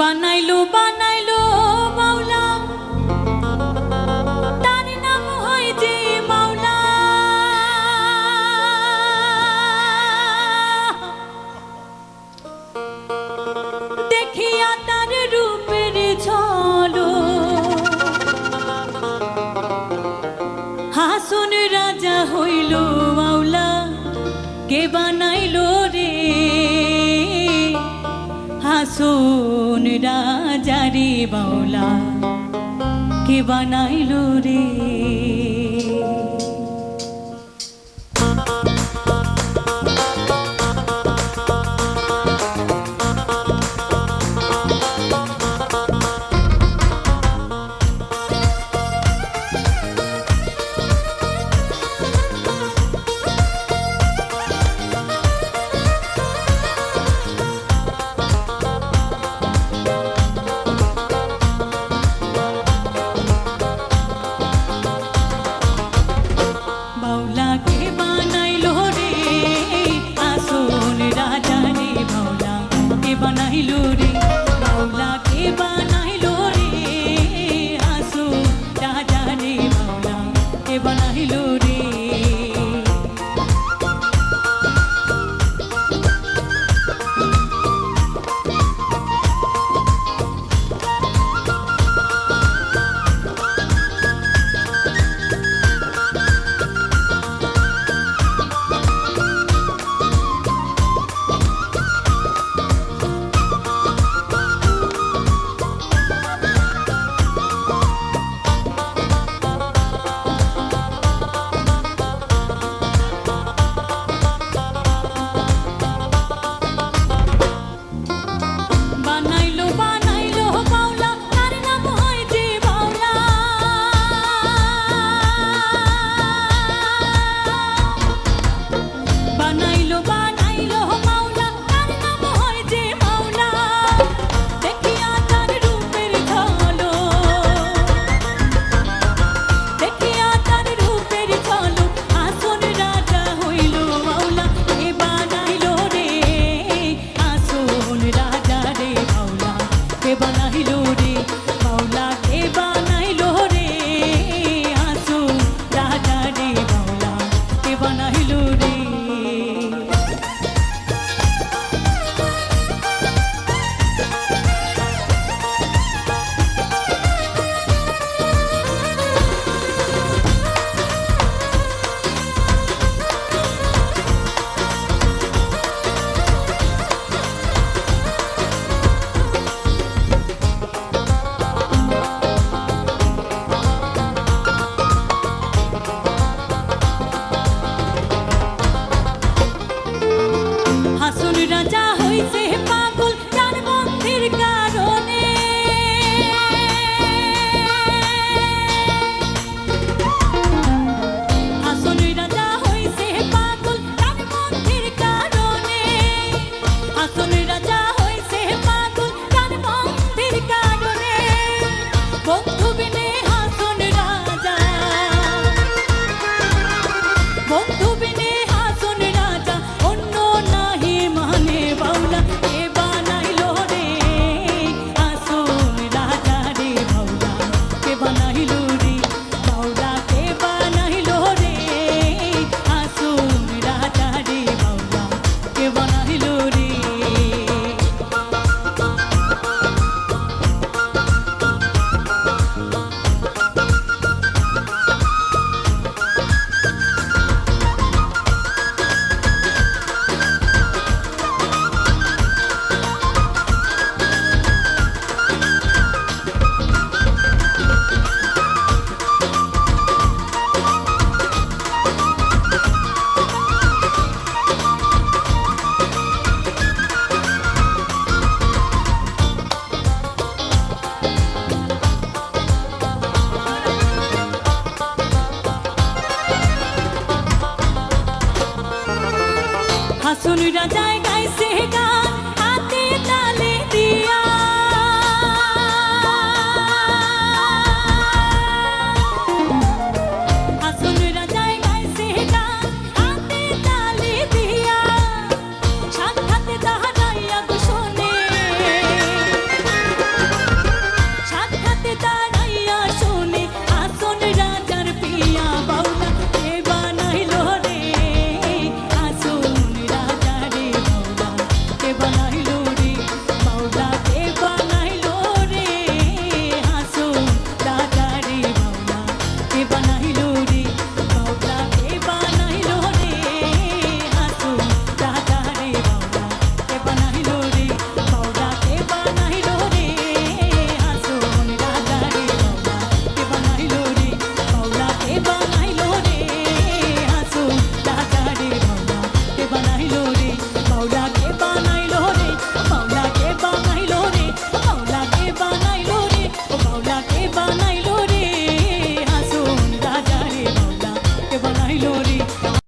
বানাইলো বানাইলো মাওলা। তার নাম হয় যে মাওলা। দেখিয়া তার রূপের ছলো হাসন রাজা হইল মাওলা। কে বান সুন রাজারে বাউলা কে বানাইল রে? I love you. চলুরা যায়